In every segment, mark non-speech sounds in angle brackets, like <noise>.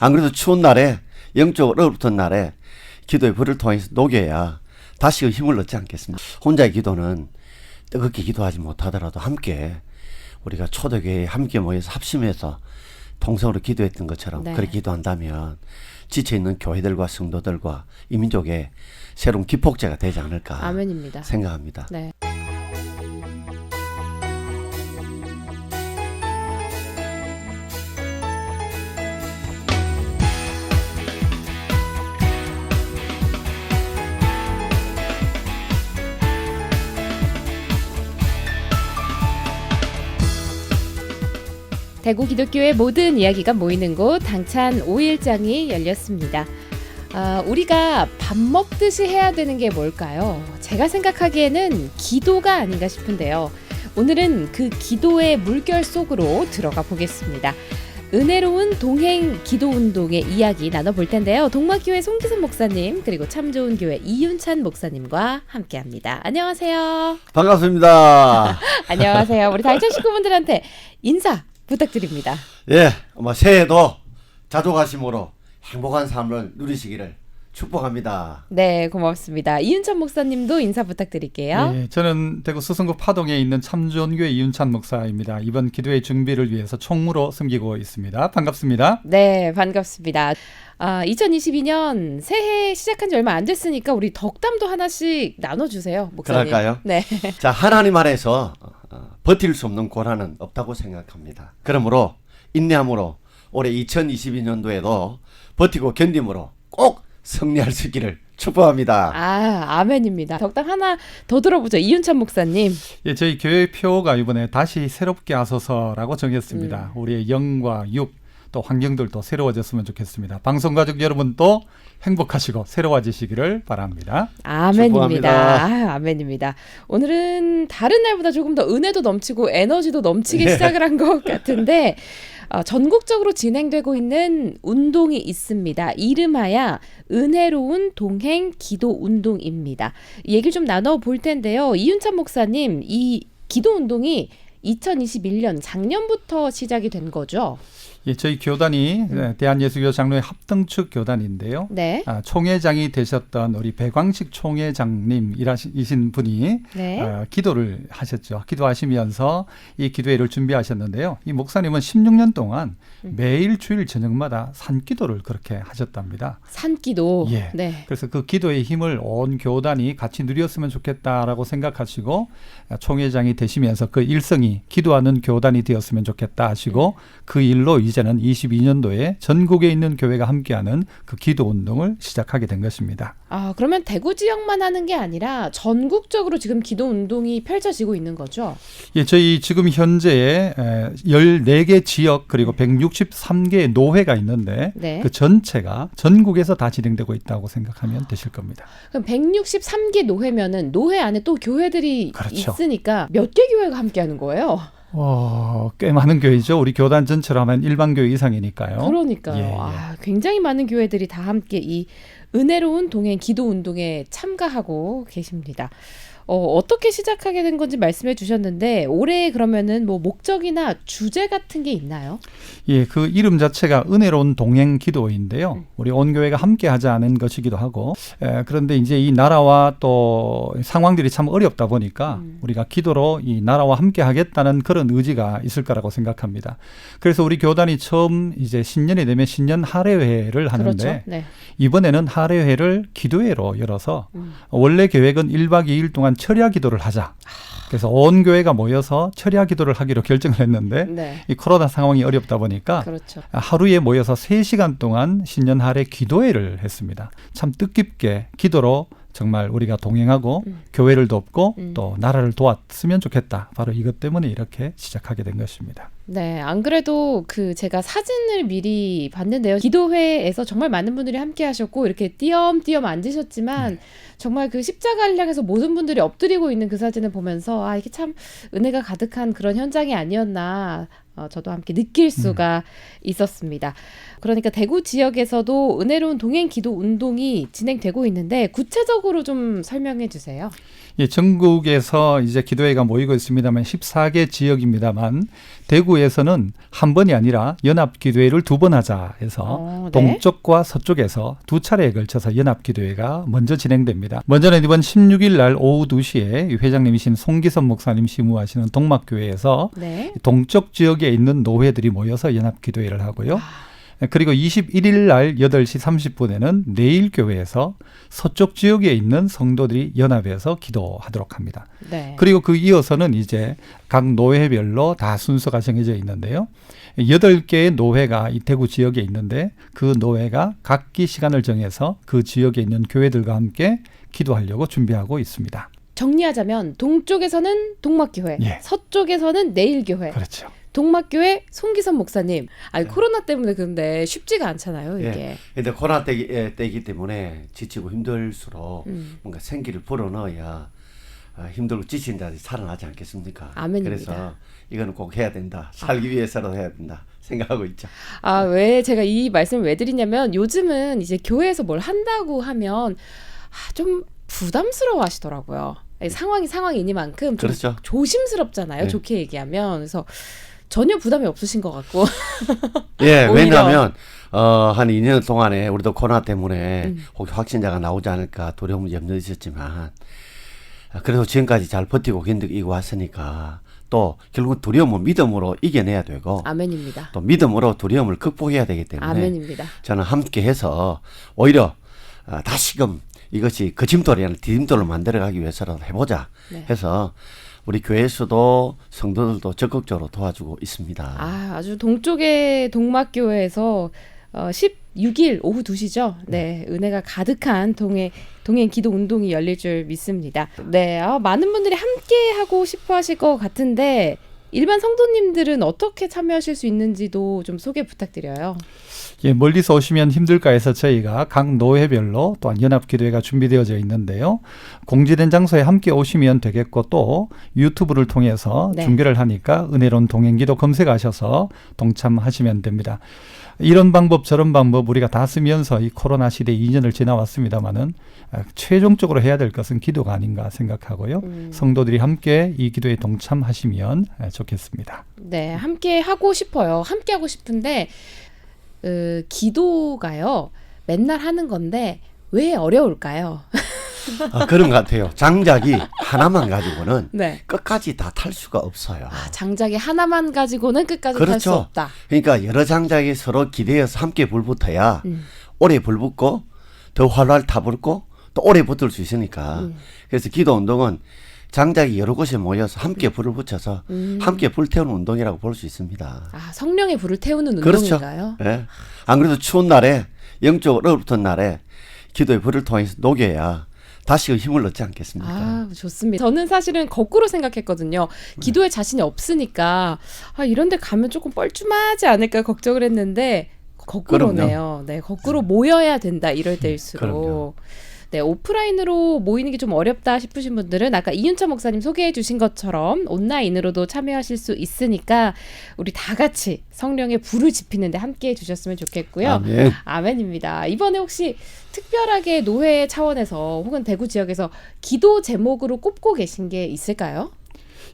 안 그래도 추운 날에 영적으로 얼어붙은 날에 기도의 불을 통해서 녹여야 다시 그 힘을 얻지 않겠습니까? 혼자의 기도는 뜨겁게 기도하지 못하더라도 함께 우리가 초대교회에 함께 모여서 합심해서 통성으로 기도했던 것처럼 네. 그렇게 기도한다면 지쳐 있는 교회들과 성도들과 이 민족의 새로운 기폭제가 되지 않을까 아멘입니다. 생각합니다. 네. 대구 기독교의 모든 이야기가 모이는 곳 당찬 5일장이 열렸습니다. 아, 우리가 밥 먹듯이 해야 되는 게 뭘까요? 제가 생각하기에는 기도가 아닌가 싶은데요. 오늘은 그 기도의 물결 속으로 들어가 보겠습니다. 은혜로운 동행 기도 운동의 이야기 나눠볼 텐데요. 동막교회 송기선 목사님 그리고 참 좋은 교회 이윤찬 목사님과 함께합니다. 안녕하세요. 반갑습니다. <laughs> 안녕하세요. 우리 당찬 식구분들한테 인사 부탁드립니다. 예, 뭐 새해도 자족하심으로 행복한 삶을 누리시기를 축복합니다. 네, 고맙습니다. 이윤찬 목사님도 인사 부탁드릴게요. 예, 저는 대구 수성구 파동에 있는 참존교회 이윤찬 목사입니다. 이번 기도의 준비를 위해서 총무로 섬기고 있습니다. 반갑습니다. 네, 반갑습니다. 아, 2022년 새해 시작한 지 얼마 안 됐으니까 우리 덕담도 하나씩 나눠주세요, 목사님. 그럴까요? 네. 자, 하나님 안에서 어, 버틸 수 없는 고난은 없다고 생각합니다. 그러므로 인내함으로 올해 2022년도에도 버티고 견딤으로 꼭 승리할 수 있기를 축복합니다. 아, 아멘입니다. 덕담 하나 더 들어보죠. 이윤찬 목사님. 예, 저희 교회 표가 이번에 다시 새롭게 하소서라고 정했습니다. 우리의 영과 육, 또 환경들도 새로워졌으면 좋겠습니다. 방송 가족 여러분도 행복하시고 새로워지시기를 바랍니다. 아멘입니다. 축복합니다. 아, 아멘입니다. 오늘은 다른 날보다 조금 더 은혜도 넘치고 에너지도 넘치게 <laughs> 예. 시작을 한 것 같은데 어, 전국적으로 진행되고 있는 운동이 있습니다. 이름하여 은혜로운 동행 기도 운동입니다. 이 얘기를 좀 나눠 볼 텐데요. 이윤찬 목사님, 이 기도 운동이 2021년 작년부터 시작이 된 거죠. 예, 저희 교단이 예, 대한예수교 장로회 합등축 교단인데요. 네. 아, 총회장이 되셨던 우리 배광식 총회장님이신 분이 네. 어, 기도를 하셨죠. 기도하시면서 이 기도회를 준비하셨는데요. 이 목사님은 16년 동안 음. 매일 주일 저녁마다 산기도를 그렇게 하셨답니다. 산기도. 예. 네. 그래서 그 기도의 힘을 온 교단이 같이 누렸으면 좋겠다라고 생각하시고 아, 총회장이 되시면서 그 일성이 기도하는 교단이 되었으면 좋겠다 하시고 그 일로 이제는 22년도에 전국에 있는 교회가 함께하는 그 기도 운동을 시작하게 된 것입니다. 아, 그러면 대구 지역만 하는 게 아니라 전국적으로 지금 기도 운동이 펼쳐지고 있는 거죠? 예, 저희 지금 현재에 에, 14개 지역 그리고 163개의 노회가 있는데 네. 그 전체가 전국에서 다 진행되고 있다고 생각하면 되실 겁니다. 그럼 163개 노회면은 노회 안에 또 교회들이 그렇죠. 있으니까 몇 개 교회가 함께 하는 거예요? 어, 꽤 많은 교회죠. 우리 교단 전체로 하면 일반 교회 이상이니까요. 그러니까요. 예, 예. 아, 굉장히 많은 교회들이 다 함께 이 은혜로운 동행 기도 운동에 참가하고 계십니다. 어, 어떻게 시작하게 된 건지 말씀해 주셨는데 올해 그러면은 뭐 목적이나 주제 같은 게 있나요? 예, 그 이름 자체가 은혜로운 동행 기도인데요. 음. 우리 온 교회가 함께 하자는 것이기도 하고, 에, 그런데 이제 이 나라와 또 상황들이 참 어렵다 보니까 음. 우리가 기도로 이 나라와 함께 하겠다는 그런 의지가 있을 거라고 생각합니다. 그래서 우리 교단이 처음 이제 신년이 되면 신년 할애회를 하는데 그렇죠. 네. 이번에는 할애회를 기도회로 열어서 음. 원래 계획은 1박 2일 동안 철야 기도를 하자. 그래서 온 교회가 모여서 철야 기도를 하기로 결정을 했는데 네. 이 코로나 상황이 어렵다 보니까 그렇죠. 하루에 모여서 3시간 동안 신년 할애 기도회를 했습니다. 참 뜻깊게 기도로 정말 우리가 동행하고 음. 교회를 돕고 음. 또 나라를 도왔으면 좋겠다. 바로 이것 때문에 이렇게 시작하게 된 것입니다. 네, 안 그래도 그 제가 사진을 미리 봤는데요. 기도회에서 정말 많은 분들이 함께 하셨고 이렇게 띄엄띄엄 앉으셨지만 정말 그 십자가를 향해서 모든 분들이 엎드리고 있는 그 사진을 보면서 아, 이게 참 은혜가 가득한 그런 현장이 아니었나 어, 저도 함께 느낄 수가 있었습니다. 그러니까 대구 지역에서도 은혜로운 동행 기도 운동이 진행되고 있는데 구체적으로 좀 설명해 주세요. 예, 전국에서 이제 기도회가 모이고 있습니다만 14개 지역입니다만 대구에서는 한 번이 아니라 연합 기도회를 두 번 하자 해서 어, 네. 동쪽과 서쪽에서 두 차례에 걸쳐서 연합 기도회가 먼저 진행됩니다. 먼저는 이번 16일 날 오후 2시에 회장님이신 송기선 목사님 심우하시는 동막교회에서 네. 동쪽 지역 에 있는 노회들이 모여서 연합 기도회를 하고요. 아, 그리고 21일 날 8시 30분에는 내일 교회에서 서쪽 지역에 있는 성도들이 연합해서 기도하도록 합니다. 네. 그리고 그 이어서는 이제 각 노회별로 다 순서가 정해져 있는데요. 여덟 개의 노회가 이 대구 지역에 있는데 그 노회가 각기 시간을 정해서 그 지역에 있는 교회들과 함께 기도하려고 준비하고 있습니다. 정리하자면 동쪽에서는 동막교회, 예. 서쪽에서는 내일교회, 그렇죠. 동막교회 송기선 목사님. 아니 네. 코로나 때문에 근데 쉽지가 않잖아요 예. 이게. 근데 코로나 때기, 예, 때이기 때문에 지치고 힘들수록 음. 뭔가 생기를 불어넣어야 아, 힘들고 지친 자들이 살아나지 않겠습니까? 아멘입니다. 그래서 이거는 꼭 해야 된다. 살기 위해서라도 해야 된다. 생각하고 있죠. 아, 왜 제가 이 말씀을 왜 드리냐면 요즘은 이제 교회에서 뭘 한다고 하면 아, 좀 부담스러워 하시더라고요. 상황이 상황이니만큼 좀 그렇죠. 조심스럽잖아요. 네. 좋게 얘기하면. 그래서 전혀 부담이 없으신 것 같고. <laughs> 예. 왜냐하면 어, 한 2년 동안에 우리도 코로나 때문에 음. 혹시 확진자가 나오지 않을까 두려움 염려 있었지만 아, 그래도 지금까지 잘 버티고 견디고 왔으니까 또 결국 두려움은 믿음으로 이겨내야 되고 아멘입니다. 또 믿음으로 두려움을 극복해야 되기 때문에 아멘입니다. 저는 함께 해서 오히려 아, 다시금 이것이 거침돌이 아니라 디딤돌로 만들어가기 위해서라도 해보자 네. 해서 우리 교회에서도 성도들도 적극적으로 도와주고 있습니다. 아, 아주 동쪽의 동막교회에서 어, 16일 오후 2시죠. 네, 은혜가 가득한 동행 동행 기도 운동이 열릴 줄 믿습니다. 네, 아, 많은 분들이 함께 하고 싶어 하실 것 같은데 일반 성도님들은 어떻게 참여하실 수 있는지도 좀 소개 부탁드려요. 예, 멀리서 오시면 힘들까 해서 저희가 각 노회별로 또한 연합 기도회가 준비되어져 있는데요. 공지된 장소에 함께 오시면 되겠고 또 유튜브를 통해서 네. 중계를 하니까 은혜로운 동행기도 검색하셔서 동참하시면 됩니다. 이런 방법 저런 방법 우리가 다 쓰면서 이 코로나 시대 2년을 지나왔습니다마는 아, 최종적으로 해야 될 것은 기도가 아닌가 생각하고요. 음. 성도들이 함께 이 기도에 동참하시면 아, 좋겠습니다. 네, 함께 하고 싶어요. 함께 하고 싶은데 어, 기도가요. 맨날 하는 건데 왜 어려울까요? <laughs> 아, 그런 것 같아요. 장작이 하나만 가지고는 네. 끝까지 다 탈 수가 없어요. 아, 장작이 하나만 가지고는 끝까지 탈수 그렇죠. 없다. 그러니까 여러 장작이 서로 기대어서 함께 불붙어야 음. 오래 불붙고 더 활활 타불고 또 오래 붙을 수 있으니까 음. 그래서 기도 운동은 장작이 여러 곳에 모여서 함께 불을 붙여서 음. 함께 불 태우는 운동이라고 볼 수 있습니다. 아, 성령의 불을 태우는 그렇죠. 운동인가요? 예. 안 그래도 추운 날에 영적으로 얼어붙은 날에 기도의 불을 통해서 녹여야 다시 힘을 얻지 않겠습니까? 아, 좋습니다. 저는 사실은 거꾸로 생각했거든요. 기도에 자신이 없으니까 아, 이런 데 가면 조금 뻘쭘하지 않을까 걱정을 했는데 거꾸로네요. 네, 거꾸로 모여야 된다. 이럴 때일수록. 그럼요. 네, 오프라인으로 모이는 게 좀 어렵다 싶으신 분들은 아까 이윤철 목사님 소개해 주신 것처럼 온라인으로도 참여하실 수 있으니까 우리 다 같이 성령의 불을 지피는데 함께 해 주셨으면 좋겠고요. 아멘. 아멘입니다. 이번에 혹시 특별하게 노회 차원에서 혹은 대구 지역에서 기도 제목으로 꼽고 계신 게 있을까요?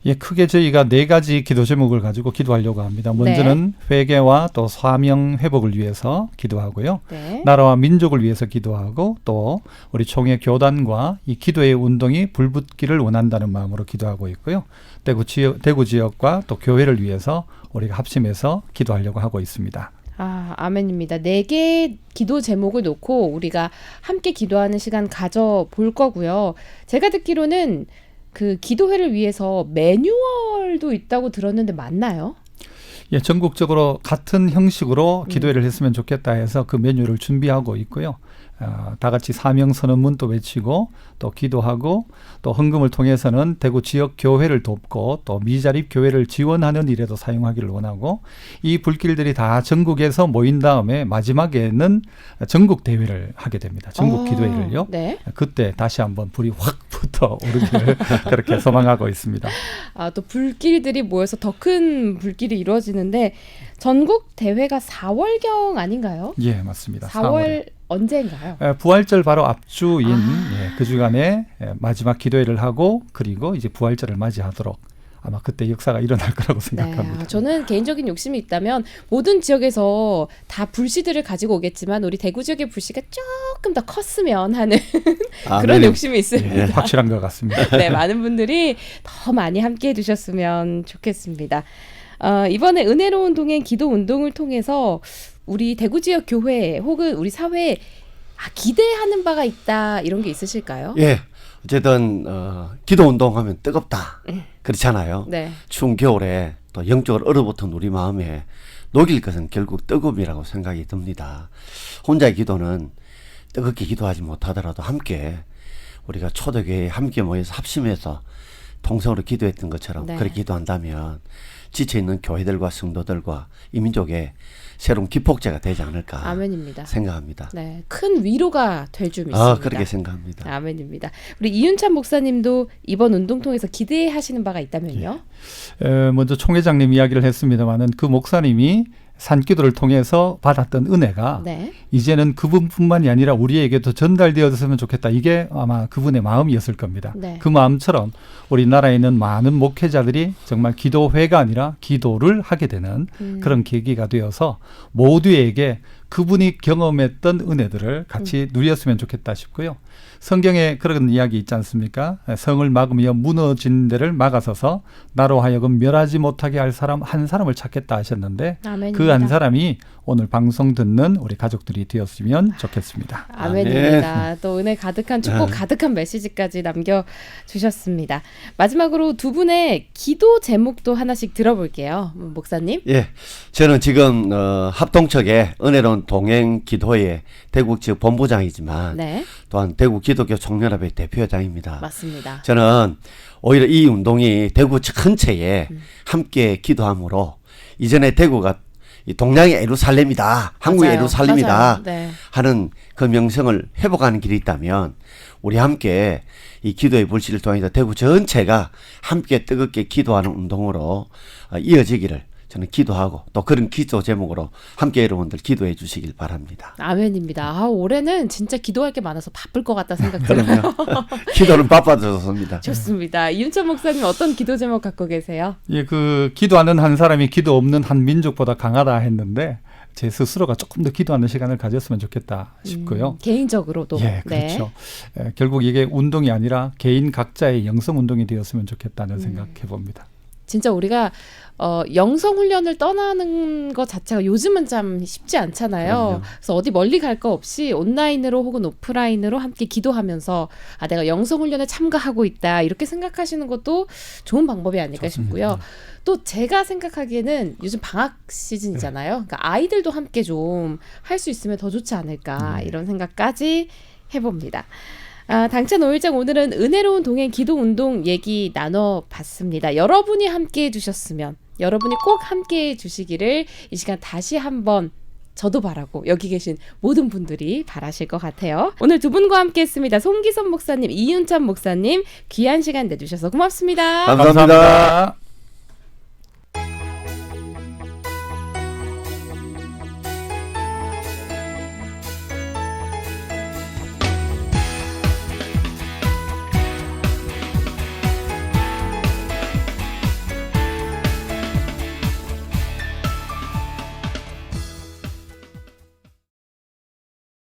예, 크게 저희가 네 가지 기도 제목을 가지고 기도하려고 합니다. 먼저는 회개와 또 사명 회복을 위해서 기도하고요. 네. 나라와 민족을 위해서 기도하고 또 우리 총회 교단과 이 기도의 운동이 불붙기를 원한다는 마음으로 기도하고 있고요. 대구 지역 대구 지역과 또 교회를 위해서 우리가 합심해서 기도하려고 하고 있습니다. 아, 아멘입니다. 네 개의 기도 제목을 놓고 우리가 함께 기도하는 시간 가져 볼 거고요. 제가 듣기로는 그 기도회를 위해서 매뉴얼도 있다고 들었는데 맞나요? 예, 전국적으로 같은 형식으로 음. 기도회를 했으면 좋겠다 해서 그 메뉴를 준비하고 있고요. 어, 다 같이 사명 선언문도 외치고 또 기도하고 또 헌금을 통해서는 대구 지역 교회를 돕고 또 미자립 교회를 지원하는 일에도 사용하기를 원하고 이 불길들이 다 전국에서 모인 다음에 마지막에는 전국 대회를 하게 됩니다. 전국 아, 기도회를요. 네. 그때 다시 한번 불이 확 부터 오르기를 <laughs> 그렇게 소망하고 있습니다. 아, 또 불길들이 모여서 더 큰 불길이 이루어지는데 전국 대회가 4월경 아닌가요? 예, 맞습니다. 4월 4월에. 언제인가요? 에, 부활절 바로 앞주인 아. 예, 그 주간에 예, 마지막 기도회를 하고 그리고 이제 부활절을 맞이하도록 아마 그때 역사가 일어날 거라고 네, 생각합니다. 아, 저는 개인적인 욕심이 있다면 모든 지역에서 다 불씨들을 가지고 오겠지만 우리 대구 지역의 불씨가 조금 더 컸으면 하는 아, <laughs> 그런 네네. 욕심이 있습니다. 예, 확실한 것 같습니다. <laughs> 네, 많은 분들이 더 많이 함께 해주셨으면 좋겠습니다. 어, 이번에 은혜로운 동행 기도 운동을 통해서 우리 대구 지역 교회 혹은 우리 사회에 아, 기대하는 바가 있다 이런 게 있으실까요? 예. 어쨌든 어, 기도 운동하면 뜨겁다. 그렇잖아요. 네, 추운 겨울에 또 영적으로 얼어붙은 우리 마음에 녹일 것은 결국 뜨거움이라고 생각이 듭니다. 혼자의 기도는 뜨겁게 기도하지 못하더라도 함께 우리가 초대교회에 함께 모여서 합심해서 통성으로 기도했던 것처럼 네. 그렇게 기도한다면 지쳐 있는 교회들과 성도들과 이 민족의 새로운 기폭제가 되지 않을까 아멘입니다. 생각합니다. 네, 큰 위로가 될 줄 믿습니다. 아, 그렇게 생각합니다. 아멘입니다. 우리 이윤찬 목사님도 이번 운동 통해서 기대하시는 바가 있다면요? 에, 먼저 총회장님 이야기를 했습니다마는 그 목사님이 산기도를 통해서 받았던 은혜가 네, 이제는 그분뿐만이 아니라 우리에게도 전달되었으면 좋겠다. 이게 아마 그분의 마음이었을 겁니다. 네. 그 마음처럼 우리나라에 있는 많은 목회자들이 정말 기도회가 아니라 기도를 하게 되는 음. 그런 계기가 되어서 모두에게 그분이 경험했던 은혜들을 같이 음. 누렸으면 좋겠다 싶고요. 성경에 그런 이야기 있지 않습니까? 성을 막으며 무너진 데를 막아서서 나로 하여금 멸하지 못하게 할 사람 한 사람을 찾겠다 하셨는데. 그 한 사람이 오늘 방송 듣는 우리 가족들이 되었으면 좋겠습니다. 아멘입니다. 또 은혜 가득한 축복 네. 가득한 메시지까지 남겨 주셨습니다. 마지막으로 두 분의 기도 제목도 하나씩 들어볼게요. 음, 목사님. 예, 저는 지금 어, 합동측의 은혜로운 동행 기도회 대구 지역 본부장이지만 네, 또한 대구 기독교 총연합의 대표장입니다. 맞습니다. 저는 오히려 이 운동이 대구 전체에 음. 함께 기도함으로 이전에 대구가 이 동양의 에루살렘이다, 한국의 맞아요. 에루살렘이다 맞아요. 네. 하는 그 명성을 회복하는 길이 있다면 우리 함께 이 기도의 불씨를 통해서 대구 전체가 함께 뜨겁게 기도하는 운동으로 어, 이어지기를 저는 기도하고 또 그런 기도 제목으로 함께 여러분들 기도해 주시길 바랍니다. 아멘입니다. 아, 올해는 진짜 기도할 게 많아서 바쁠 것 같다 생각 들어요. <laughs> 기도는 바빠져서입니다. 좋습니다. 이윤찬 목사님 어떤 기도 제목 갖고 계세요? 예, 그 기도하는 한 사람이 기도 없는 한 민족보다 강하다 했는데 제 스스로가 조금 더 기도하는 시간을 가졌으면 좋겠다 싶고요. 음, 개인적으로도. 예, 네. 그렇죠. 에, 결국 이게 운동이 아니라 개인 각자의 영성 운동이 되었으면 좋겠다는 음. 생각해 봅니다. 진짜 우리가 어, 영성 훈련을 떠나는 것 자체가 요즘은 참 쉽지 않잖아요. 그럼요. 그래서 어디 멀리 갈 거 없이 온라인으로 혹은 오프라인으로 함께 기도하면서 아 내가 영성 훈련에 참가하고 있다 이렇게 생각하시는 것도 좋은 방법이 아닐까 싶고요. 또 제가 생각하기에는 요즘 방학 시즌이잖아요. 그러니까 아이들도 함께 좀 할 수 있으면 더 좋지 않을까 이런 생각까지 해봅니다. 아, 당찬 5일장 오늘은 은혜로운 동행 기도 운동 얘기 나눠봤습니다. 여러분이 함께 해주셨으면 여러분이 꼭 함께 해주시기를 이 시간 다시 한번 저도 바라고 여기 계신 모든 분들이 바라실 것 같아요. 오늘 두 분과 함께 했습니다. 송기선 목사님, 이윤찬 목사님 귀한 시간 내주셔서 고맙습니다. 감사합니다.